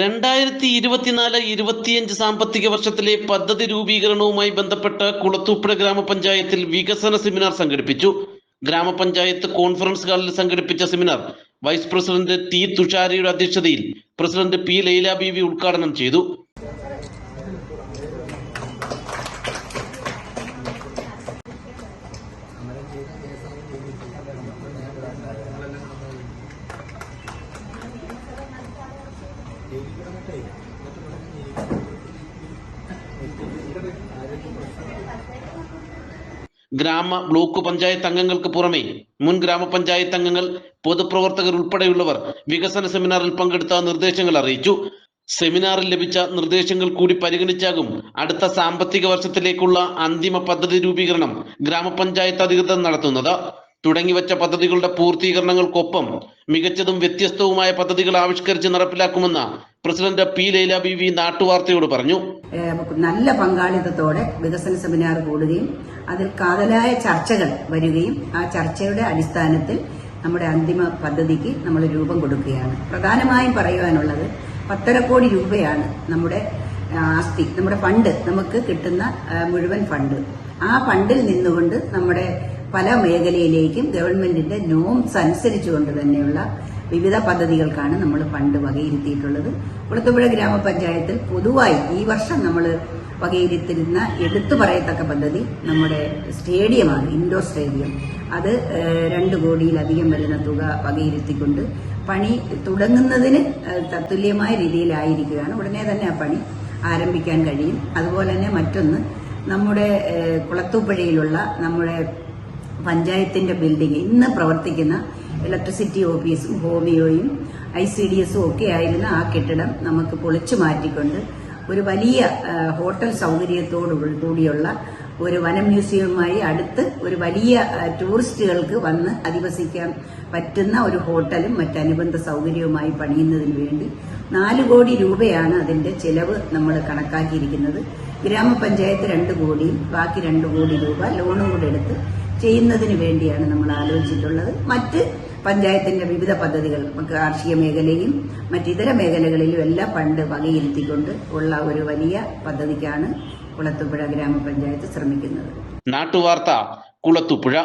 രണ്ടായിരത്തി ഇരുപത്തിനാല് ഇരുപത്തിയഞ്ച് സാമ്പത്തിക വർഷത്തിലെ പദ്ധതി രൂപീകരണവുമായി ബന്ധപ്പെട്ട് കുളത്തൂപ്പുഴ ഗ്രാമപഞ്ചായത്തിൽ വികസന സെമിനാർ സംഘടിപ്പിച്ചു. ഗ്രാമപഞ്ചായത്ത് കോൺഫറൻസ് ഹാളിൽ സംഘടിപ്പിച്ച സെമിനാർ വൈസ് പ്രസിഡന്റ് ടി തുഷാരിയുടെ അധ്യക്ഷതയിൽ പ്രസിഡന്റ് പി ലൈല ബീവി ഉദ്ഘാടനം ചെയ്തു. ഗ്രാമ ബ്ലോക്ക് പഞ്ചായത്ത് അംഗങ്ങൾക്ക് പുറമെ മുൻ ഗ്രാമപഞ്ചായത്ത് അംഗങ്ങൾ പൊതുപ്രവർത്തകർ ഉൾപ്പെടെയുള്ളവർ വികസന സെമിനാറിൽ പങ്കെടുത്ത നിർദ്ദേശങ്ങൾ അറിയിച്ചു. സെമിനാറിൽ ലഭിച്ച നിർദ്ദേശങ്ങൾ കൂടി പരിഗണിച്ചാകും അടുത്ത സാമ്പത്തിക വർഷത്തിലേക്കുള്ള അന്തിമ പദ്ധതി രൂപീകരണം ഗ്രാമപഞ്ചായത്ത് അധികൃതർ നടത്തുന്നത്. തുടങ്ങിവച്ച പദ്ധതികളുടെ പൂർത്തീകരണങ്ങൾക്കൊപ്പം മികച്ചതും വ്യത്യസ്തവുമായ പദ്ധതികൾ ആവിഷ്കരിച്ച് നടപ്പിലാക്കുമെന്ന് president P Laila B V നാട്ടുവാർത്തയോട് പറഞ്ഞു. നല്ല പങ്കാളിത്തത്തോടെ വികസന സെമിനാർ കൂടുകയും അതിൽ കാതലായ ചർച്ചകൾ വരികയും ആ ചർച്ചയുടെ അടിസ്ഥാനത്തിൽ നമ്മുടെ അന്തിമ പദ്ധതിക്ക് നമ്മൾ രൂപം കൊടുക്കുകയാണ്. പ്രധാനമായും പറയുവാനുള്ളത് പത്തര കോടി രൂപയാണ് നമ്മുടെ ആസ്തി നമ്മുടെ ഫണ്ട് നമുക്ക് കിട്ടുന്ന മുഴുവൻ ഫണ്ട്. ആ ഫണ്ടിൽ നിന്നുകൊണ്ട് നമ്മുടെ പല മേഖലയിലേക്കും ഗവൺമെന്റിന്റെ നോംസ് അനുസരിച്ചുകൊണ്ട് തന്നെയുള്ള വിവിധ പദ്ധതികൾക്കാണ് നമ്മൾ ഫണ്ട് വകയിരുത്തിയിട്ടുള്ളത്. കുളത്തുപുഴ ഗ്രാമപഞ്ചായത്തിൽ പൊതുവായി ഈ വർഷം നമ്മൾ വകയിരുത്തിരുന്ന എടുത്തു പറയത്തക്ക പദ്ധതി നമ്മുടെ സ്റ്റേഡിയമാണ് ഇൻഡോർ സ്റ്റേഡിയം. അത് രണ്ട് കോടിയിലധികം വരുന്ന തുക വകയിരുത്തിക്കൊണ്ട് പണി തുടങ്ങുന്നതിന് തത്തുല്യമായ രീതിയിലായിരിക്കുകയാണ്. ഉടനെ തന്നെ ആ പണി ആരംഭിക്കാൻ കഴിയും. അതുപോലെ തന്നെ മറ്റൊന്ന് നമ്മുടെ കുളത്തൂപ്പുഴയിലുള്ള നമ്മുടെ പഞ്ചായത്തിന്റെ ബിൽഡിംഗ് ഇന്ന് പ്രവർത്തിക്കുന്ന ഇലക്ട്രിസിറ്റി ഓഫീസും ഹോമിയോയും ഐ സി ഡി എസും ഒക്കെ ആയിരുന്ന ആ കെട്ടിടം നമുക്ക് പൊളിച്ചു മാറ്റിക്കൊണ്ട് ഒരു വലിയ ഹോട്ടൽ സൗകര്യത്തോടു കൂടിയുള്ള ഒരു വനം മ്യൂസിയവുമായി അടുത്ത് ഒരു വലിയ ടൂറിസ്റ്റുകൾക്ക് വന്ന് അധിവസിക്കാൻ പറ്റുന്ന ഒരു ഹോട്ടലും മറ്റനുബന്ധ സൗകര്യവുമായി പണിയുന്നതിന് വേണ്ടി നാല് കോടി രൂപയാണ് അതിന്റെ ചെലവ് നമ്മൾ കണക്കാക്കിയിരിക്കുന്നത്. ഗ്രാമപഞ്ചായത്ത് രണ്ട് കോടിയും ബാക്കി രണ്ട് കോടി രൂപ ലോണും കൂടെ എടുത്ത് ചെയ്യുന്നതിന് വേണ്ടിയാണ് നമ്മൾ ആലോചിച്ചിട്ടുള്ളത്. മറ്റ് പഞ്ചായത്തിന്റെ വിവിധ പദ്ധതികൾ കാർഷിക മേഖലയും മറ്റിതര മേഖലകളിലും എല്ലാം പണ്ട് വകയിരുത്തിക്കൊണ്ട് ഉള്ള ഒരു വലിയ പദ്ധതിക്കാണ് കുളത്തുപുഴ ഗ്രാമപഞ്ചായത്ത് ശ്രമിക്കുന്നത്. നാട്ടുവാർത്ത കുളത്തുപുഴ.